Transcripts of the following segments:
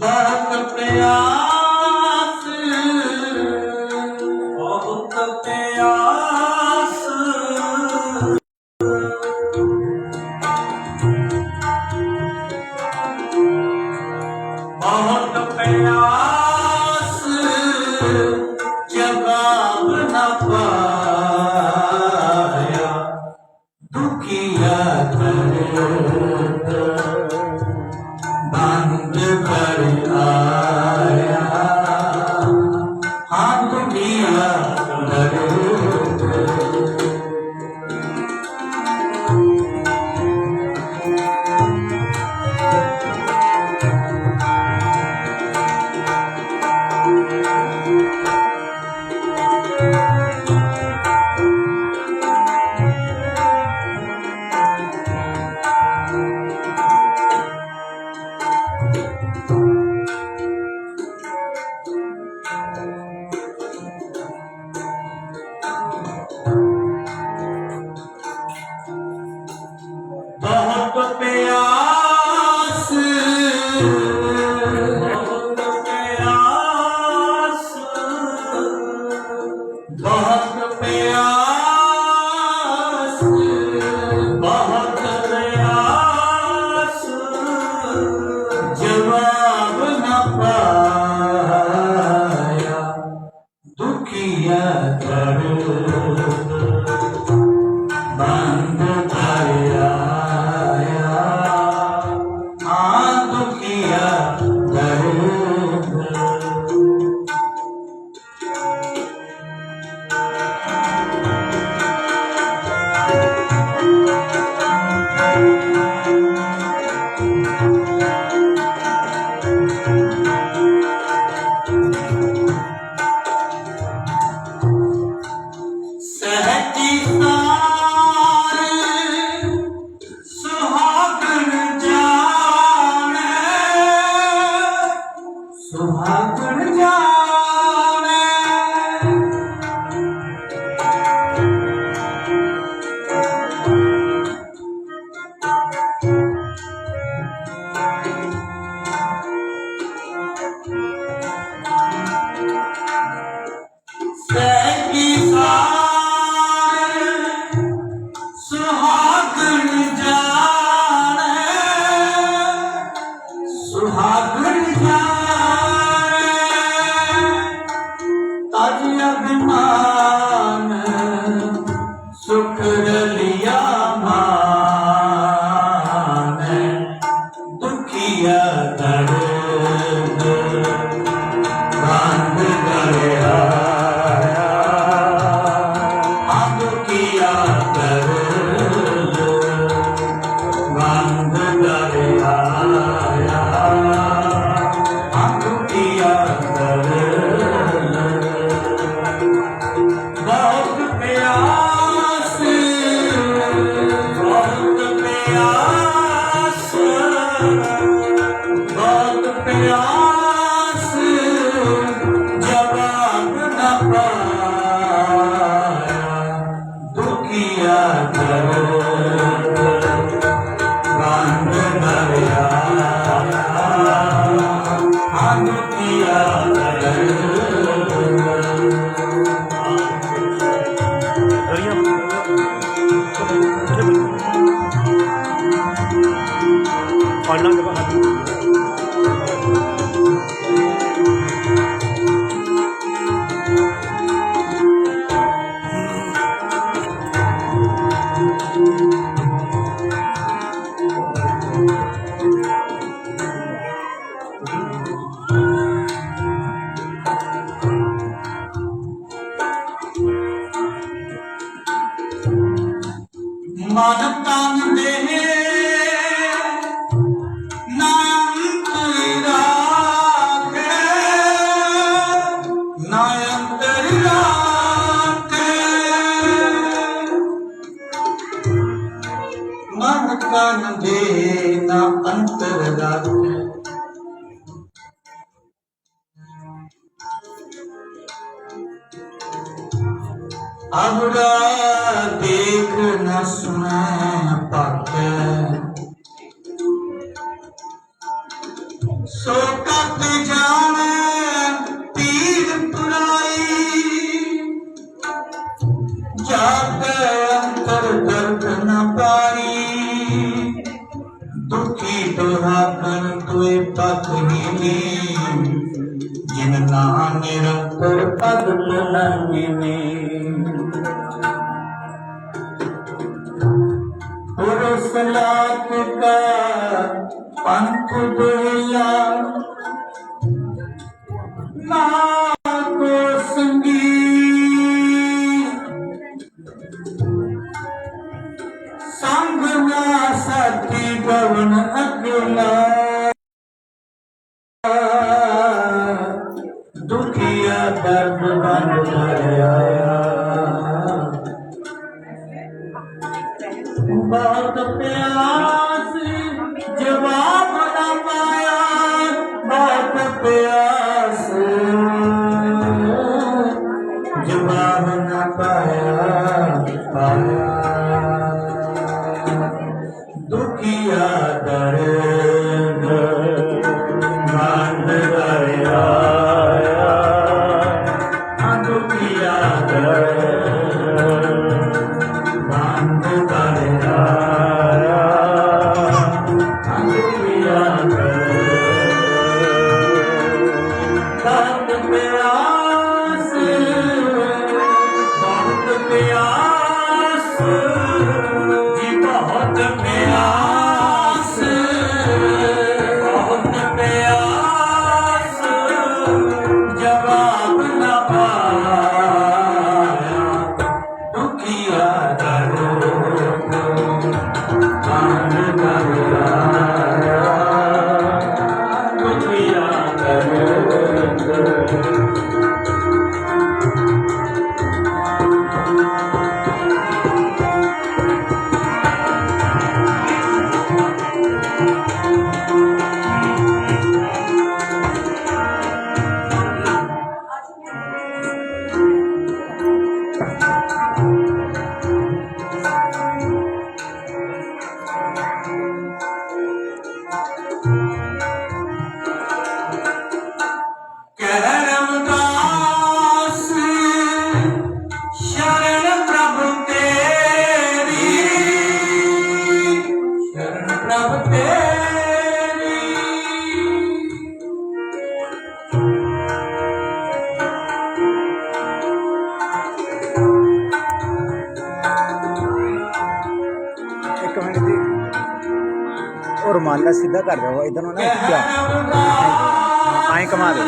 ਬਹੁਤ ਪਿਆਸ ਦੁਖੀਆ ਸੁਹਾਗਣ ਜਾਣੇ ਨਾ ਦੇਖ ਨਾ ਸੁਣੈ ਪੱਕ ਸੋ ਕੱਟ ਜਾਣੇ ਤੀਰ ਪੁਰਾਈ ਜਾਗ ਅੰਦਰ ਦਰਦ ਨਾ ਪਾਈ। ਦੁਖੀ ਦੁਹਾਕਨ ਤੁਏ ਪੱਕ ਨੀਵੀ ਜਿਨ ਨਾ ਨਿਰੰਤਰ ਪਦ ਨਾ ਨੀਵੀ ਲਾਤ ਕਾ ਪੰਥ ਦੁਲਾ ਨਾ ਬਹੁਤ ਪਿਆਸ ਜਵਾਬ ਨਾ ਪਾਇਆ ਬਹੁਤ ਪਿਆਸ। ਜਵਾਬ ਨਾ ਪਾਇਆ ਪਾਇਆ। ਦੁਖੀਆ ਦਰਦ ਉਹ ਰੁਮਾਲਾ ਸਿੱਧਾ ਕਰ ਦਿਓ ਇਧਰ ਨੂੰ ਨਾ ਕਹਿ ਜਾ ਰਮਦਾਸ ਆਏ ਕਮਾ ਦੇ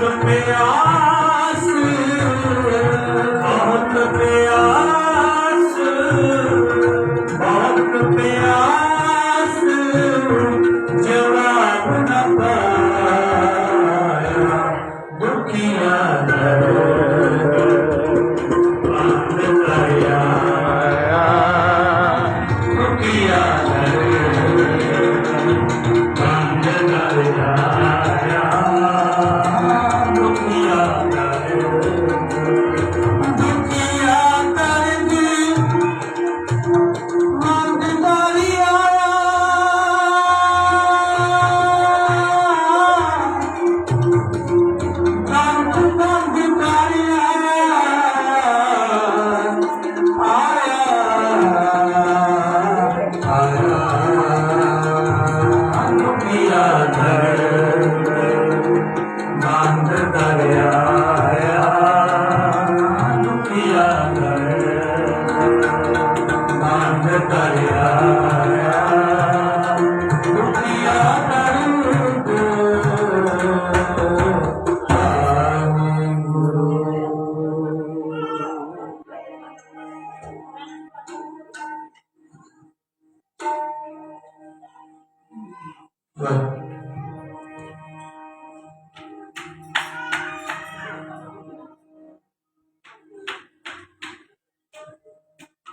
ਬਹੁਤ